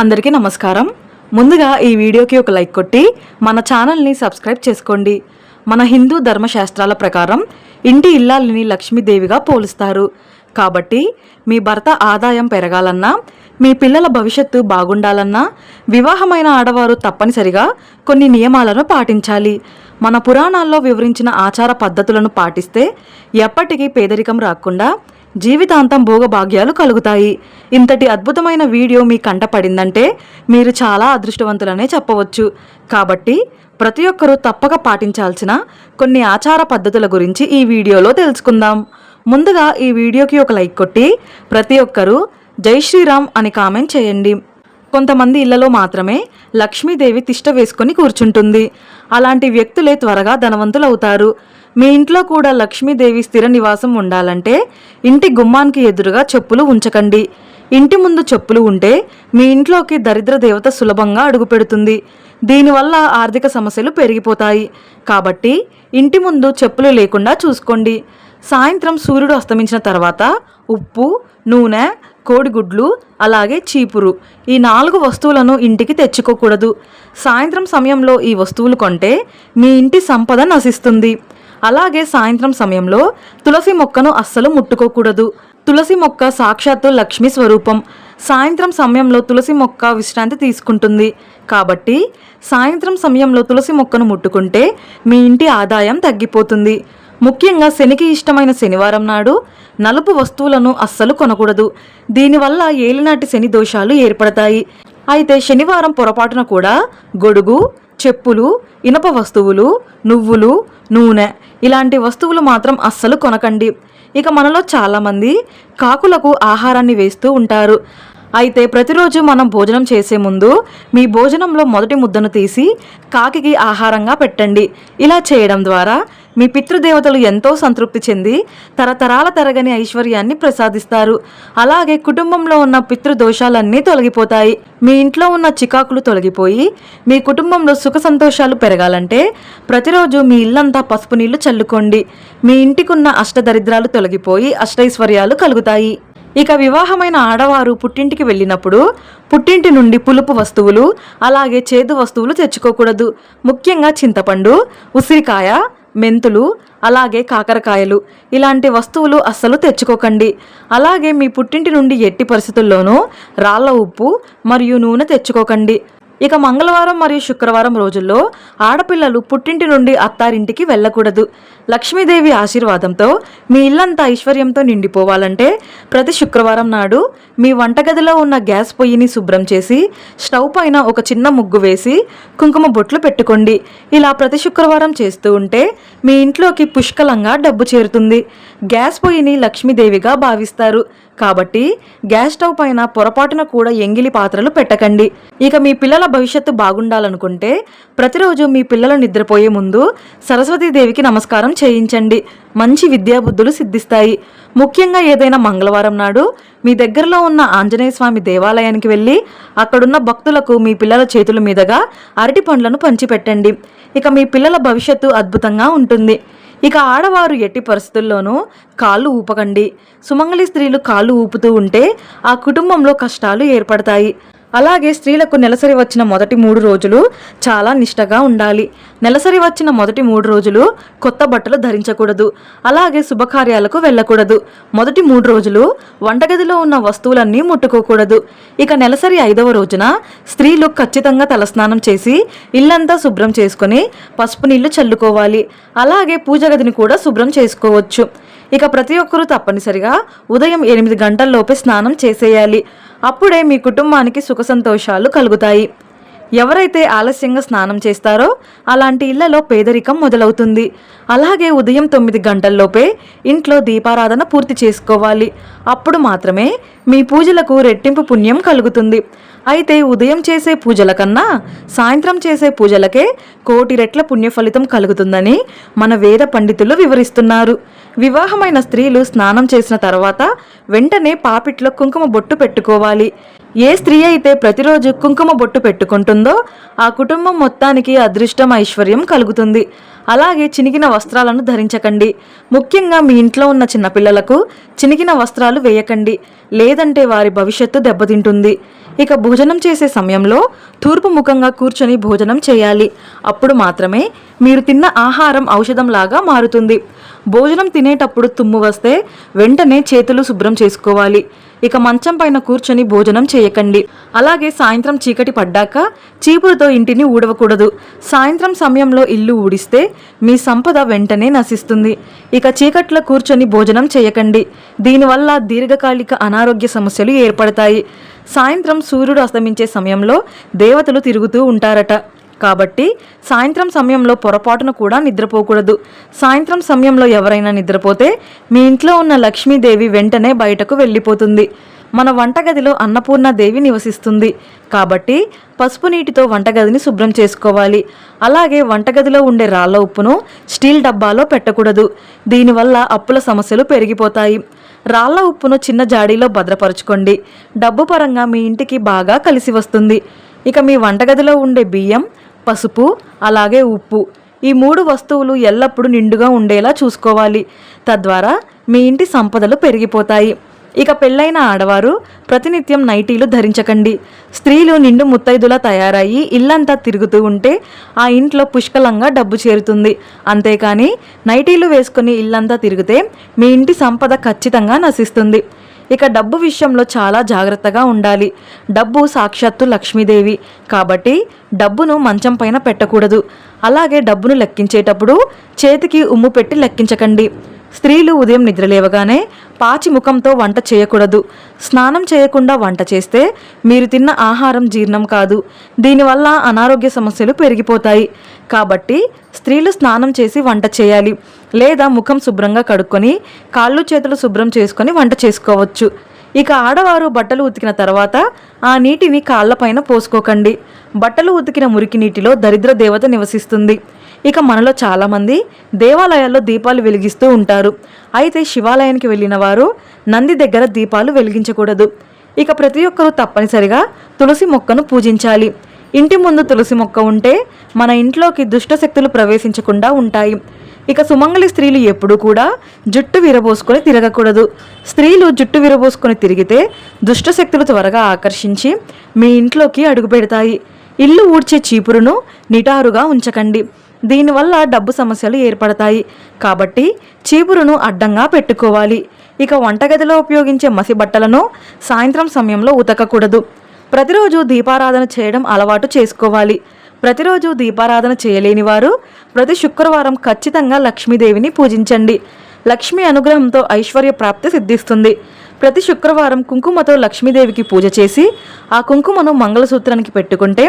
అందరికీ నమస్కారం. ముందుగా ఈ వీడియోకి ఒక లైక్ కొట్టి మన ఛానల్ని సబ్స్క్రైబ్ చేసుకోండి. మన హిందూ ధర్మశాస్త్రాల ప్రకారం ఇంటి ఇల్లాలని లక్ష్మీదేవిగా పోలుస్తారు. కాబట్టి మీ భర్త ఆదాయం పెరగాలన్నా మీ పిల్లల భవిష్యత్తు బాగుండాలన్నా వివాహమైన ఆడవారు తప్పనిసరిగా కొన్ని నియమాలను పాటించాలి. మన పురాణాల్లో వివరించిన ఆచార పద్ధతులను పాటిస్తే ఎప్పటికీ పేదరికం రాకుండా జీవితాంతం భోగభాగ్యాలు కలుగుతాయి. ఇంతటి అద్భుతమైన వీడియో మీ కంట పడిందంటే మీరు చాలా అదృష్టవంతులనే చెప్పవచ్చు. కాబట్టి ప్రతి ఒక్కరూ తప్పక పాటించాల్సిన కొన్ని ఆచార పద్ధతుల గురించి ఈ వీడియోలో తెలుసుకుందాం. ముందుగా ఈ వీడియోకి ఒక లైక్ కొట్టి ప్రతి ఒక్కరూ జై శ్రీరామ్ అని కామెంట్ చేయండి. కొంతమంది ఇళ్ళలో మాత్రమే లక్ష్మీదేవి తిష్ట వేసుకొని కూర్చుంటుంది. అలాంటి వ్యక్తులే త్వరగా ధనవంతులవుతారు. మీ ఇంట్లో కూడా లక్ష్మీదేవి స్థిర నివాసం ఉండాలంటే ఇంటి గుమ్మానికి ఎదురుగా చెప్పులు ఉంచకండి. ఇంటి ముందు చెప్పులు ఉంటే మీ ఇంట్లోకి దరిద్ర దేవత సులభంగా అడుగుపెడుతుంది దీనివల్ల ఆర్థిక సమస్యలు పెరిగిపోతాయి. కాబట్టి ఇంటి ముందు చెప్పులు లేకుండా చూసుకోండి. సాయంత్రం సూర్యుడు అస్తమించిన తర్వాత ఉప్పు నూనె కోడిగుడ్లు అలాగే చీపురు ఈ నాలుగు వస్తువులను ఇంటికి తెచ్చుకోకూడదు. సాయంత్రం సమయంలో ఈ వస్తువులు కొంటే మీ ఇంటి సంపద నశిస్తుంది. అలాగే సాయంత్రం సమయంలో తులసి మొక్కను అస్సలు ముట్టుకోకూడదు. తులసి మొక్క సాక్షాత్తు లక్ష్మి స్వరూపం. సాయంత్రం సమయంలో తులసి మొక్క విశ్రాంతి తీసుకుంటుంది. కాబట్టి సాయంత్రం సమయంలో తులసి మొక్కను ముట్టుకుంటే మీ ఇంటి ఆదాయం తగ్గిపోతుంది. ముఖ్యంగా శనికి ఇష్టమైన శనివారం నాడు నలుపు వస్తువులను అస్సలు కొనకూడదు. దీనివల్ల ఏలినాటి శని దోషాలు ఏర్పడతాయి. అయితే శనివారం పొరపాటున కూడా గొడుగు చెప్పులు ఇనప వస్తువులు నువ్వులు నూనె ఇలాంటి వస్తువులు మాత్రం అస్సలు కొనకండి. ఇక మనలో చాలామంది కాకులకు ఆహారాన్ని వేస్తూ ఉంటారు. అయితే ప్రతిరోజు మనం భోజనం చేసే ముందు మీ భోజనంలో మొదటి ముద్దను తీసి కాకికి ఆహారంగా పెట్టండి. ఇలా చేయడం ద్వారా మీ పితృదేవతలు ఎంతో సంతృప్తి చెంది తరతరాల తరగని ఐశ్వర్యాన్ని ప్రసాదిస్తారు. అలాగే కుటుంబంలో ఉన్న పితృదోషాలన్నీ తొలగిపోతాయి. మీ ఇంట్లో ఉన్న చికాకులు తొలగిపోయి మీ కుటుంబంలో సుఖ సంతోషాలు పెరగాలంటే ప్రతిరోజు మీ ఇల్లంతా పసుపు నీళ్ళు చల్లుకోండి. మీ ఇంటికున్న అష్టదరిద్రాలు తొలగిపోయి అష్టైశ్వర్యాలు కలుగుతాయి. ఇక వివాహమైన ఆడవారు పుట్టింటికి వెళ్ళినప్పుడు పుట్టింటి నుండి పులుపు వస్తువులు అలాగే చేదు వస్తువులు తెచ్చుకోకూడదు. ముఖ్యంగా చింతపండు ఉసిరికాయ మెంతులు అలాగే కాకరకాయలు. ఇలాంటి వస్తువులు అస్సలు తెచ్చుకోకండి. అలాగే మీ పుట్టింటి నుండి ఎట్టి పరిస్థితుల్లోనూ రాళ్ళ ఉప్పు మరియు నూనె తెచ్చుకోకండి. ఇక మంగళవారం మరియు శుక్రవారం రోజుల్లో ఆడపిల్లలు పుట్టింటి నుండి అత్తారింటికి వెళ్ళకూడదు. లక్ష్మీదేవి ఆశీర్వాదంతో మీ ఇల్లంతా ఐశ్వర్యంతో నిండిపోవాలంటే ప్రతి శుక్రవారం నాడు మీ వంటగదిలో ఉన్న గ్యాస్ పొయ్యిని శుభ్రం చేసి స్టవ్ పైన ఒక చిన్న ముగ్గు వేసి కుంకుమ బొట్లు పెట్టుకోండి. ఇలా ప్రతి శుక్రవారం చేస్తూ ఉంటే మీ ఇంట్లోకి పుష్కలంగా డబ్బు చేరుతుంది. గ్యాస్ పొయ్యిని లక్ష్మీదేవిగా భావిస్తారు. కాబట్టి గ్యాస్ స్టవ్ పైన పొరపాటున కూడా ఎంగిలి పాత్రలు పెట్టకండి. ఇక మీ పిల్లల భవిష్యత్తు బాగుండాలనుకుంటే ప్రతిరోజు మీ పిల్లలు నిద్రపోయే ముందు సరస్వతీదేవికి నమస్కారం చేయించండి. మంచి విద్యాబుద్ధులు సిద్ధిస్తాయి. ముఖ్యంగా ఏదైనా మంగళవారం నాడు మీ దగ్గరలో ఉన్న ఆంజనేయ స్వామి దేవాలయానికి వెళ్ళి అక్కడున్న భక్తులకు మీ పిల్లల చేతుల మీదుగా అరటి పండ్లను పంచిపెట్టండి. ఇక మీ పిల్లల భవిష్యత్తు అద్భుతంగా ఉంటుంది. ఇక ఆడవారు ఎట్టి పరిస్థితుల్లోనూ కాళ్ళు ఊపకండి. సుమంగళి స్త్రీలు కాళ్ళు ఊపుతూ ఉంటే ఆ కుటుంబంలో కష్టాలు ఏర్పడతాయి. అలాగే స్త్రీలకు నెలసరి వచ్చిన మొదటి మూడు రోజులు చాలా నిష్టగా ఉండాలి. నెలసరి వచ్చిన మొదటి మూడు రోజులు కొత్త బట్టలు ధరించకూడదు. అలాగే శుభకార్యాలకు వెళ్ళకూడదు. మొదటి మూడు రోజులు వంటగదిలో ఉన్న వస్తువులన్నీ ముట్టుకోకూడదు. ఇక నెలసరి ఐదవ రోజున స్త్రీలు ఖచ్చితంగా తలస్నానం చేసి ఇల్లంతా శుభ్రం చేసుకొని పసుపు నీళ్ళు చల్లుకోవాలి. అలాగే పూజ గదిని కూడా శుభ్రం చేసుకోవచ్చు. ఇక ప్రతి ఒక్కరూ తప్పనిసరిగా ఉదయం ఎనిమిది గంటల్లోపే స్నానం చేసేయాలి. అప్పుడే మీ కుటుంబానికి సుఖ సంతోషాలు కలుగుతాయి. ఎవరైతే ఆలస్యంగా స్నానం చేస్తారో అలాంటి ఇళ్ళలో పేదరికం మొదలవుతుంది. అలాగే ఉదయం తొమ్మిది గంటల్లోపే ఇంట్లో దీపారాధన పూర్తి చేసుకోవాలి. అప్పుడు మాత్రమే మీ పూజలకు రెట్టింపు పుణ్యం కలుగుతుంది. అయితే ఉదయం చేసే పూజల కన్నా సాయంత్రం చేసే పూజలకే కోటి రెట్ల పుణ్య ఫలితం కలుగుతుందని మన వేద పండితులు వివరిస్తున్నారు. వివాహమైన స్త్రీలు స్నానం చేసిన తర్వాత వెంటనే పాపిట్లో కుంకుమ బొట్టు పెట్టుకోవాలి. ఏ స్త్రీ అయితే ప్రతిరోజు కుంకుమ బొట్టు పెట్టుకుంటుందో ఆ కుటుంబం మొత్తానికి అదృష్టం ఐశ్వర్యం కలుగుతుంది. అలాగే చినిగిన వస్త్రాలను ధరించకండి. ముఖ్యంగా మీ ఇంట్లో ఉన్న చిన్నపిల్లలకు చినిగిన వస్త్రాలు వేయకండి. లేదంటే వారి భవిష్యత్తు దెబ్బతింటుంది. ఇక భోజనం చేసే సమయంలో తూర్పు ముఖంగా కూర్చొని భోజనం చేయాలి. అప్పుడు మాత్రమే మీరు తిన్న ఆహారం ఔషధంలాగా మారుతుంది. భోజనం తినేటప్పుడు తుమ్ము వస్తే వెంటనే చేతులు శుభ్రం చేసుకోవాలి. ఇక మంచం పైన కూర్చొని భోజనం చేయకండి. అలాగే సాయంత్రం చీకటి పడ్డాక చీపురుతో ఇంటిని ఊడవకూడదు. సాయంత్రం సమయంలో ఇల్లు ఊడిస్తే మీ సంపద వెంటనే నశిస్తుంది. ఇక చీకట్లో కూర్చొని భోజనం చేయకండి. దీనివల్ల దీర్ఘకాలిక అనారోగ్య సమస్యలు ఏర్పడతాయి. సాయంత్రం సూర్యుడు అస్తమించే సమయంలో దేవతలు తిరుగుతూ ఉంటారట. కాబట్టి సాయంత్రం సమయంలో పొరపాటున కూడా నిద్రపోకూడదు. సాయంత్రం సమయంలో ఎవరైనా నిద్రపోతే మీ ఇంట్లో ఉన్న లక్ష్మీదేవి వెంటనే బయటకు వెళ్ళిపోతుంది. మన వంటగదిలో అన్నపూర్ణాదేవి నివసిస్తుంది. కాబట్టి పసుపు నీటితో వంటగదిని శుభ్రం చేసుకోవాలి. అలాగే వంటగదిలో ఉండే రాళ్ళ ఉప్పును స్టీల్ డబ్బాలో పెట్టకూడదు. దీనివల్ల అప్పుల సమస్యలు పెరిగిపోతాయి. రాళ్ళ ఉప్పును చిన్న జాడీలో భద్రపరచుకోండి. డబ్బు పరంగా మీ ఇంటికి బాగా కలిసి వస్తుంది. ఇక మీ వంటగదిలో ఉండే బియ్యం పసుపు అలాగే ఉప్పు. ఈ మూడు వస్తువులు ఎల్లప్పుడూ నిండుగా ఉండేలా చూసుకోవాలి. తద్వారా మీ ఇంటి సంపదలు పెరిగిపోతాయి. ఇక పెళ్ళైన ఆడవారు ప్రతినిత్యం నైటీలు ధరించకండి. స్త్రీలు నిండు ముత్తైదులా తయారయ్యి ఇల్లంతా తిరుగుతూ ఉంటే ఆ ఇంట్లో పుష్కలంగా డబ్బు చేరుతుంది. అంతేకాని నైటీలు వేసుకుని ఇల్లంతా తిరిగితే మీ ఇంటి సంపద ఖచ్చితంగా నశిస్తుంది. ఇక డబ్బు విషయంలో చాలా జాగ్రత్తగా ఉండాలి. డబ్బు సాక్షాత్తు లక్ష్మీదేవి. కాబట్టి డబ్బును మంచం పైన పెట్టకూడదు. అలాగే డబ్బును లెక్కించేటప్పుడు చేతికి ఉమ్ము పెట్టి లెక్కించకండి. స్త్రీలు ఉదయం నిద్రలేవగానే పాచి ముఖంతో వంట చేయకూడదు. స్నానం చేయకుండా వంట చేస్తే మీరు తిన్న ఆహారం జీర్ణం కాదు. దీనివల్ల అనారోగ్య సమస్యలు పెరిగిపోతాయి. కాబట్టి స్త్రీలు స్నానం చేసి వంట చేయాలి. లేదా ముఖం శుభ్రంగా కడుక్కొని కాళ్ళు చేతులు శుభ్రం చేసుకొని వంట చేసుకోవచ్చు. ఇక ఆడవారు బట్టలు ఉతికిన తర్వాత ఆ నీటిని కాళ్ళపైన పోసుకోకండి. బట్టలు ఉతికిన మురికి నీటిలో దరిద్ర దేవత నివసిస్తుంది. ఇక మనలో చాలామంది దేవాలయాల్లో దీపాలు వెలిగిస్తూ ఉంటారు. అయితే శివాలయానికి వెళ్ళిన వారు నంది దగ్గర దీపాలు వెలిగించకూడదు. ఇక ప్రతి ఒక్కరూ తప్పనిసరిగా తులసి మొక్కను పూజించాలి. ఇంటి ముందు తులసి మొక్క ఉంటే మన ఇంట్లోకి దుష్టశక్తులు ప్రవేశించకుండా ఉంటాయి. ఇక సుమంగళి స్త్రీలు ఎప్పుడూ కూడా జుట్టు విరబోసుకొని తిరగకూడదు. స్త్రీలు జుట్టు విరబోసుకొని తిరిగితే దుష్టశక్తులు త్వరగా ఆకర్షించి మీ ఇంట్లోకి అడుగుపెడతాయి ఇల్లు ఊడ్చే చీపురును నిటారుగా ఉంచకండి. దీనివల్ల డబ్బు సమస్యలు ఏర్పడతాయి. కాబట్టి చీపురును అడ్డంగా పెట్టుకోవాలి. ఇక వంటగదిలో ఉపయోగించే మసి బట్టలను సాయంత్రం సమయంలో ఉతకకూడదు. ప్రతిరోజు దీపారాధన చేయడం అలవాటు చేసుకోవాలి. ప్రతిరోజు దీపారాధన చేయలేని వారు ప్రతి శుక్రవారం ఖచ్చితంగా లక్ష్మీదేవిని పూజించండి. లక్ష్మీ అనుగ్రహంతో ఐశ్వర్య ప్రాప్తి సిద్ధిస్తుంది. ప్రతి శుక్రవారం కుంకుమతో లక్ష్మీదేవికి పూజ చేసి ఆ కుంకుమను మంగళసూత్రానికి పెట్టుకుంటే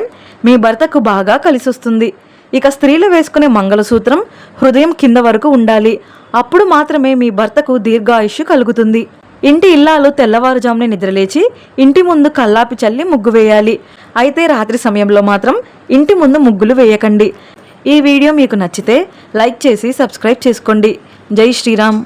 మీ భర్తకు బాగా కలిసొస్తుంది. ఇక స్త్రీలు వేసుకునే మంగళసూత్రం హృదయం కింద వరకు ఉండాలి. అప్పుడు మాత్రమే మీ భర్తకు దీర్ఘాయుష్యు కలుగుతుంది. ఇంటి ఇల్లాలు తెల్లవారుజామునే నిద్రలేచి ఇంటి ముందు కల్లాపి చల్లి ముగ్గు వేయాలి. అయితే రాత్రి సమయంలో మాత్రం ఇంటి ముందు ముగ్గులు వేయకండి. ఈ వీడియో మీకు నచ్చితే లైక్ చేసి సబ్స్క్రైబ్ చేసుకోండి. జై శ్రీరామ్.